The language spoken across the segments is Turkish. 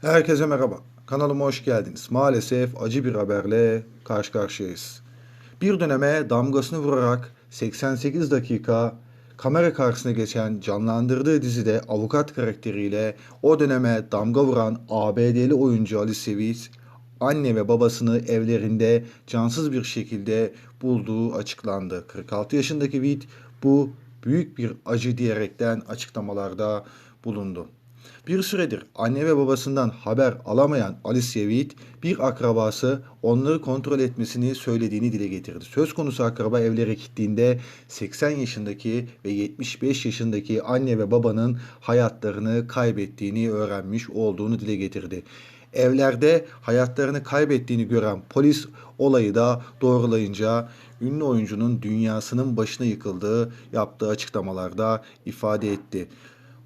Herkese merhaba. Kanalıma hoş geldiniz. Maalesef acı bir haberle karşı karşıyayız. Bir döneme damgasını vurarak 88 dakika kamera karşısına geçen canlandırdığı dizide avukat karakteriyle o döneme damga vuran ABD'li oyuncu Ali Seviz, anne ve babasını evlerinde cansız bir şekilde bulduğu açıklandı. 46 yaşındaki Vit bu büyük bir acı diyerekten açıklamalarda bulundu. Bir süredir anne ve babasından haber alamayan Alice Witt bir akrabası onları kontrol etmesini söylediğini dile getirdi. Söz konusu akraba evlere gittiğinde 80 yaşındaki ve 75 yaşındaki anne ve babanın hayatlarını kaybettiğini öğrenmiş olduğunu dile getirdi. Evlerde hayatlarını kaybettiğini gören polis olayı da doğrulayınca ünlü oyuncunun dünyasının başına yıkıldığı yaptığı açıklamalarda ifade etti.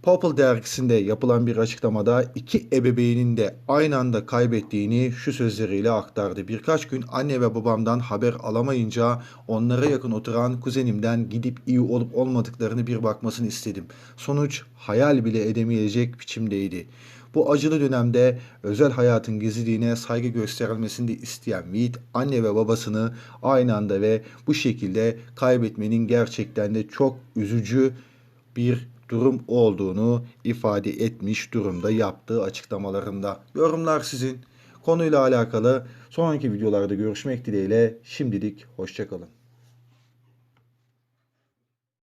People dergisinde yapılan bir açıklamada iki ebeveynin de aynı anda kaybettiğini şu sözleriyle aktardı. Birkaç gün anne ve babamdan haber alamayınca onlara yakın oturan kuzenimden gidip iyi olup olmadıklarını bir bakmasını istedim. Sonuç hayal bile edemeyecek biçimdeydi. Bu acılı dönemde özel hayatın gizliliğine saygı gösterilmesini de isteyen Mead, anne ve babasını aynı anda ve bu şekilde kaybetmenin gerçekten de çok üzücü bir durum olduğunu ifade etmiş durumda yaptığı açıklamalarında. Yorumlar sizin. Konuyla alakalı sonraki videolarda görüşmek dileğiyle şimdilik hoşçakalın.